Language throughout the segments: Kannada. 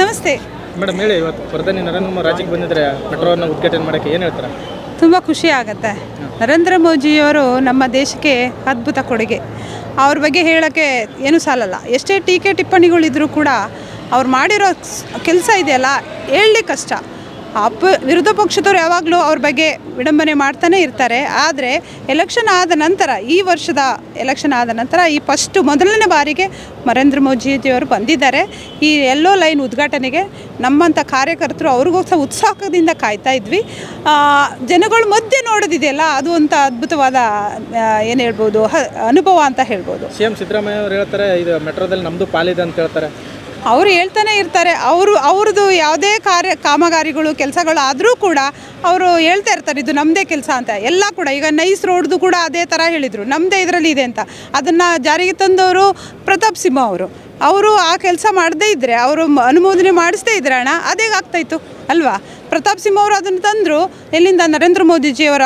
ನಮಸ್ತೆ. ಮೇಡಮ್ ಹೇಳಿ ಇವತ್ತು ಪ್ರಧಾನಿ ನರೇಂದ್ರ ಮೋದಿ ರಾಜ್ಯಕ್ಕೆ ಬಂದಿದ್ರೆ ಮೆಟ್ರೋವನ್ನು ಉದ್ಘಾಟನೆ ಮಾಡೋಕ್ಕೆ ಏನು ಹೇಳ್ತಾರೆ? ತುಂಬ ಖುಷಿ ಆಗುತ್ತೆ. ನರೇಂದ್ರ ಮೋದಿಯವರು ನಮ್ಮ ದೇಶಕ್ಕೆ ಅದ್ಭುತ ಕೊಡುಗೆ. ಅವ್ರ ಬಗ್ಗೆ ಹೇಳೋಕ್ಕೆ ಏನೂ ಸಾಲಲ್ಲ. ಎಷ್ಟೇ ಟೀಕೆ ಟಿಪ್ಪಣಿಗಳಿದ್ರೂ ಕೂಡ ಅವ್ರು ಮಾಡಿರೋ ಕೆಲಸ ಇದೆಯಲ್ಲ ಹೇಳಲಿ ಕಷ್ಟ. ಅಪ್ಪ ವಿರೋಧ ಪಕ್ಷದವ್ರು ಯಾವಾಗಲೂ ಅವ್ರ ಬಗ್ಗೆ ವಿಡಂಬನೆ ಮಾಡ್ತಾನೆ ಇರ್ತಾರೆ. ಆದರೆ ಎಲೆಕ್ಷನ್ ಆದ ನಂತರ, ಈ ವರ್ಷದ ಎಲೆಕ್ಷನ್ ಆದ ನಂತರ ಈ ಫಸ್ಟು ಮೊದಲನೇ ಬಾರಿಗೆ ನರೇಂದ್ರ ಮೋದಿಜಿಯವರು ಬಂದಿದ್ದಾರೆ. ಈ ಎಲ್ಲೋ ಲೈನ್ ಉದ್ಘಾಟನೆಗೆ ನಮ್ಮಂಥ ಕಾರ್ಯಕರ್ತರು ಅವ್ರಿಗೋಸ್ಕರ ಉತ್ಸಾಹದಿಂದ ಕಾಯ್ತಾ ಇದ್ವಿ. ಜನಗಳ ಮಧ್ಯೆ ನೋಡೋದಿದೆಯಲ್ಲ, ಅದು ಅಂತ ಅದ್ಭುತವಾದ ಏನು ಹೇಳ್ಬೋದು ಅನುಭವ ಅಂತ ಹೇಳ್ಬೋದು. ಸಿ ಎಂ ಸಿದ್ದರಾಮಯ್ಯ ಅವರು ಹೇಳ್ತಾರೆ, ಇದು ಮೆಟ್ರೋದಲ್ಲಿ ನಮ್ಮದು ಪಾಲಿದೆ ಅಂತ ಹೇಳ್ತಾರೆ. ಅವರು ಹೇಳ್ತಾನೆ ಇರ್ತಾರೆ. ಅವರು, ಅವ್ರದ್ದು ಯಾವುದೇ ಕಾರ್ಯ, ಕಾಮಗಾರಿಗಳು ಕೆಲಸಗಳು ಆದರೂ ಕೂಡ ಅವರು ಹೇಳ್ತಾ ಇರ್ತಾರೆ, ಇದು ನಮ್ಮದೇ ಕೆಲಸ ಅಂತ. ಎಲ್ಲ ಕೂಡ, ಈಗ ನೈಸ್ ರೋಡ್ದು ಕೂಡ ಅದೇ ಥರ ಹೇಳಿದರು. ನಮ್ಮದೇ ಇದರಲ್ಲಿ ಇದೆ ಅಂತ. ಅದನ್ನು ಜಾರಿಗೆ ತಂದವರು ಪ್ರತಾಪ್ ಸಿಂಹ ಅವರು. ಅವರು ಆ ಕೆಲಸ ಮಾಡದೇ ಇದ್ದರೆ ಅವರು ಅನುಮೋದನೆ ಮಾಡಿಸ್ದೇ ಇದ್ರೆ ಅಣ್ಣ ಅದೇಗಾಗ್ತಾಯಿತ್ತು ಅಲ್ವಾ? ಪ್ರತಾಪ್ ಸಿಂಹ ಅವರು ಅದನ್ನು ತಂದರು. ಎಲ್ಲಿಂದ? ನರೇಂದ್ರ ಮೋದಿಜಿಯವರ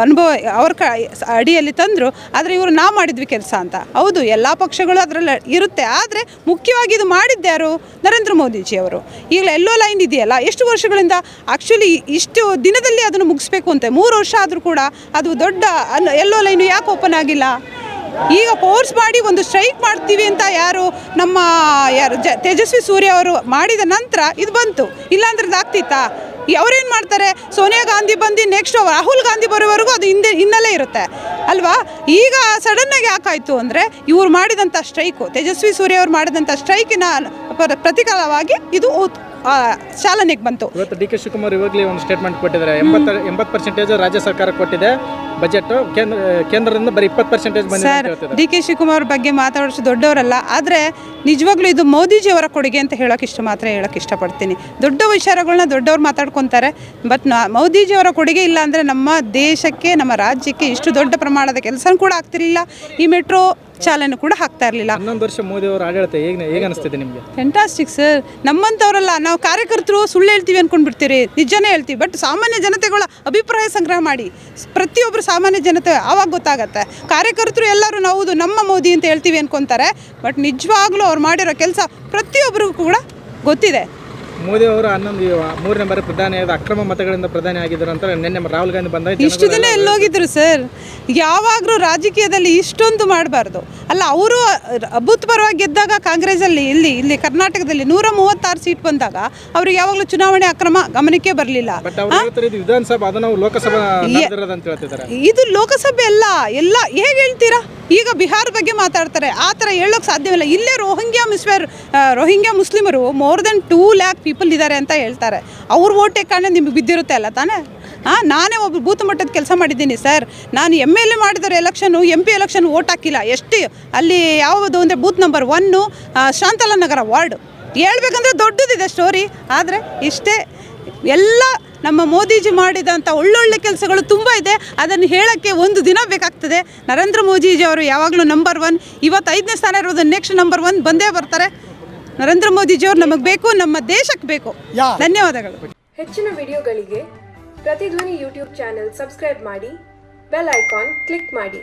ಅನುಭವ, ಅವ್ರ ಕ, ಅಡಿಯಲ್ಲಿ ತಂದರು. ಆದರೆ ಇವರು ನಾ ಮಾಡಿದ್ವಿ ಕೆಲಸ ಅಂತ. ಹೌದು, ಎಲ್ಲ ಪಕ್ಷಗಳು ಅದರಲ್ಲಿ ಇರುತ್ತೆ. ಆದರೆ ಮುಖ್ಯವಾಗಿ ಇದು ಮಾಡಿದ್ದ್ಯಾರು ನರೇಂದ್ರ ಮೋದಿಜಿಯವರು. ಈಗ ಎಲ್ಲೋ ಲೈನ್ ಇದೆಯಲ್ಲ, ಎಷ್ಟು ವರ್ಷಗಳಿಂದ ಆ್ಯಕ್ಚುಲಿ ಇಷ್ಟು ದಿನದಲ್ಲಿ ಅದನ್ನು ಮುಗಿಸ್ಬೇಕು ಅಂತೆ, ಮೂರು ವರ್ಷ ಆದರೂ ಕೂಡ ಅದು ದೊಡ್ಡ ಅನ್- ಎಲ್ಲೋ ಲೈನು ಯಾಕೆ ಓಪನ್ ಆಗಿಲ್ಲ? ಈಗ ಫೋರ್ಸ್ ಮಾಡಿ ಒಂದು ಸ್ಟ್ರೈಕ್ ಮಾಡ್ತೀವಿ ಅಂತ ಯಾರು ನಮ್ಮ ಯಾರು ಜ ತೇಜಸ್ವಿ ಸೂರ್ಯ ಅವರು ಮಾಡಿದ ನಂತರ ಇದು ಬಂತು. ಇಲ್ಲಾಂದ್ರೆ ಇದಾಗ್ತಿತ್ತಾ ಅವ್ರೇನು ಮಾಡ್ತಾರೆ? ಸೋನಿಯಾ ಗಾಂಧಿ ಬಂದು ನೆಕ್ಸ್ಟ್ ರಾಹುಲ್ ಗಾಂಧಿ ಬರೋವರೆಗೂ ಅದು ಹಿಂದೆ ಹಿನ್ನೆಲೆ ಇರುತ್ತೆ. ಅಲ್ವಾ? ಈಗ ಸಡನ್ನಾಗಿ ಯಾಕಾಯಿತು ಅಂದರೆ ಇವ್ರು ಮಾಡಿದಂಥ ಸ್ಟ್ರೈಕು ತೇಜಸ್ವಿ ಸೂರ್ಯ ಅವರು ಮಾಡಿದಂಥ ಸ್ಟ್ರೈಕಿನ ಪ್ರತಿಕಾಲವಾಗಿ ಪ್ರತಿಕಾರವಾಗಿ ಇದು ಚಾಲನೆಗೆ ಬಂತು. ಇವತ್ತು ಡಿ ಕೆ ಶಿವಕುಮಾರ್ ಇವಾಗಲೇ ಒಂದು ಸ್ಟೇಟ್ಮೆಂಟ್ ಕೊಟ್ಟಿದ್ದಾರೆ. ಎಂಬತ್ತು ಎಂಬತ್ತು ಪರ್ಸೆಂಟೇಜ್ ರಾಜ್ಯ ಸರ್ಕಾರ ಕೊಟ್ಟಿದೆ. ಬಜೆಟ್ ಕೇಂದ್ರ ಕೇಂದ್ರದಿಂದ ಬರೀ ಇಪ್ಪತ್ತು ಪರ್ಸೆಂಟೇಜ್ ಬಂದಿದೆ ಅಂತ ಹೇಳ್ತಿದ್ದಾರೆ. ಡಿ ಕೆ ಶಿವಕುಮಾರ್ ಬಗ್ಗೆ ಮಾತಾಡೋಷ್ಟು ದೊಡ್ಡವರಲ್ಲ ಆದರೆ ನಿಜವಾಗ್ಲೂ ಇದು ಮೋದಿಜಿಯವರ ಕೊಡುಗೆ ಅಂತ ಹೇಳೋಕೆ ಇಷ್ಟ ಮಾತ್ರ ಹೇಳೋಕೆ ಇಷ್ಟಪಡ್ತೀನಿ. ದೊಡ್ಡ ವಿಚಾರಗಳನ್ನ ದೊಡ್ಡವ್ರು ಮಾತಾಡ್ಕೊತಾರೆ ಬಟ್ ನಾ ಮೋದಿಜಿಯವರ ಕೊಡುಗೆ ಇಲ್ಲ ಅಂದರೆ ನಮ್ಮ ದೇಶಕ್ಕೆ ನಮ್ಮ ರಾಜ್ಯಕ್ಕೆ ಇಷ್ಟು ದೊಡ್ಡ ಪ್ರಮಾಣದ ಕೆಲಸ ಕೂಡ ಆಗ್ತಿರಲಿಲ್ಲ. ಈ ಮೆಟ್ರೋ ಚಾಲನೆ ಕೂಡ ಹಾಕ್ತಾ ಇರಲಿಲ್ಲ. ಹನ್ನೊಂದು ವರ್ಷ ಮೋದಿ ಅವರ ಆಡಳಿತ ಹೇಗೆ ಹೇಗೆ ಅನಿಸ್ತಿದೆ ನಿಮಗೆ? ಫ್ಯಾಂಟಾಸ್ಟಿಕ್ ಸರ್ ನಮ್ಮಂಥವರಲ್ಲ ನಾವು ಕಾರ್ಯಕರ್ತರು ಸುಳ್ಳು ಹೇಳ್ತೀವಿ ಅಂದ್ಕೊಂಡ್ಬಿಡ್ತೀರಿ ನಿಜನೇ ಹೇಳ್ತೀವಿ ಬಟ್ ಸಾಮಾನ್ಯ ಜನತೆಗಳ ಅಭಿಪ್ರಾಯ ಸಂಗ್ರಹ ಮಾಡಿ. ಪ್ರತಿಯೊಬ್ಬರು ಸಾಮಾನ್ಯ ಜನತೆ ಆವಾಗ ಗೊತ್ತಾಗತ್ತೆ. ಕಾರ್ಯಕರ್ತರು ಎಲ್ಲರೂ ನಾವು ನಮ್ಮ ಮೋದಿ ಅಂತ ಹೇಳ್ತೀವಿ ಅನ್ಕೊಂತಾರೆ ಬಟ್ ನಿಜವಾಗ್ಲೂ ಅವ್ರು ಮಾಡಿರೋ ಕೆಲಸ ಪ್ರತಿಯೊಬ್ಬರಿಗೂ ಕೂಡ ಗೊತ್ತಿದೆ. ಮೋದಿ ಅವರು ಹನ್ನೊಂದು ಮೂರನೇ ಬಾರಿ ಪ್ರಧಾನಿ ಆದ ಅಕ್ರಮ ಮತಗಳಿಂದ ಪ್ರಧಾನಿ ಆಗಿದ್ದಾರೆ ಅಂತ ನಿನ್ನೆ ರಾಹುಲ್ ಗಾಂಧಿ ಬಂದ ಇಷ್ಟು ದಿನ ಎಲ್ಲೋಗಿದ್ರು ಸರ್. ಯಾವಾಗಲೂ ರಾಜಕೀಯದಲ್ಲಿ ಇಷ್ಟೊಂದು ಮಾಡಬಾರ್ದು. ಅಲ್ಲ ಅವರು ಅಭೂತಪರವಾಗಿ ಗೆದ್ದಾಗ ಕಾಂಗ್ರೆಸ್ಸಲ್ಲಿ ಇಲ್ಲಿ ಇಲ್ಲಿ ಕರ್ನಾಟಕದಲ್ಲಿ ನೂರ ಮೂವತ್ತಾರು ಸೀಟ್ ಬಂದಾಗ ಅವ್ರಿಗೆ ಯಾವಾಗಲೂ ಚುನಾವಣೆ ಅಕ್ರಮ ಗಮನಕ್ಕೆ ಬರಲಿಲ್ಲ. ವಿಧಾನಸಭಾ ಅದು ನಾವು ಲೋಕಸಭಾ ಇದು ಲೋಕಸಭೆ ಅಲ್ಲ ಎಲ್ಲ ಹೇಗೆ ಹೇಳ್ತೀರಾ? ಈಗ ಬಿಹಾರ ಬಗ್ಗೆ ಮಾತಾಡ್ತಾರೆ, ಆ ಥರ ಹೇಳೋಕೆ ಸಾಧ್ಯವಿಲ್ಲ. ಇಲ್ಲೇ ರೋಹಿಂಗ್ಯಾ ಮಿಸ್ವೇರ್ ರೋಹಿಂಗ್ಯಾ ಮುಸ್ಲಿಮರು more than two lakh people ಇದ್ದಾರೆ ಅಂತ ಹೇಳ್ತಾರೆ. ಅವ್ರ ಓಟೆ ಕಾರಣ ನಿಮಗೆ ಬಿದ್ದಿರುತ್ತೆ ಅಲ್ಲ ತಾನೇ? ಹಾಂ ನಾನೇ ಒಬ್ಬ ಬೂತ್ ಮಟ್ಟದ ಕೆಲಸ ಮಾಡಿದ್ದೀನಿ ಸರ್. ನಾನು ಎಂ ಎಲ್ ಎ ಮಾಡಿದರೆ election M P election vote ಹಾಕಿಲ್ಲ. ಎಷ್ಟು, ಅಲ್ಲಿ ಯಾವುದು ಅಂದರೆ booth number one Shantala Nagar ward. ಹೇಳ್ಬೇಕಂದ್ರೆ ದೊಡ್ಡದಿದೆ ಸ್ಟೋರಿ ಆದರೆ ಇಷ್ಟೇ, ಎಲ್ಲ ನಮ್ಮ ಮೋದಿಜಿ ಮಾಡಿದಂಥ ಒಳ್ಳೊಳ್ಳೆ ಕೆಲಸಗಳು ತುಂಬ ಇದೆ. ಅದನ್ನು ಹೇಳೋಕ್ಕೆ ಒಂದು ದಿನ ಬೇಕಾಗ್ತದೆ. ನರೇಂದ್ರ ಮೋದಿಜಿ ಅವರು ಯಾವಾಗಲೂ ನಂಬರ್ ಒನ್ ಇವತ್ತು ಐದನೇ ಸ್ಥಾನ ಇರೋದು ನೆಕ್ಸ್ಟ್ ನಂಬರ್ ಒನ್ ಬಂದೇ ಬರ್ತಾರೆ. ನರೇಂದ್ರ ಮೋದಿಜಿಯವರು ನಮಗೆ ಬೇಕು ನಮ್ಮ ದೇಶಕ್ಕೆ ಬೇಕು. ಧನ್ಯವಾದಗಳು. ಹೆಚ್ಚಿನ ವಿಡಿಯೋಗಳಿಗೆ ಪ್ರತಿಧ್ವನಿ ಯೂಟ್ಯೂಬ್ ಚಾನೆಲ್ ಸಬ್ಸ್ಕ್ರೈಬ್ ಮಾಡಿ ಬೆಲ್ ಐಕಾನ್ ಕ್ಲಿಕ್ ಮಾಡಿ.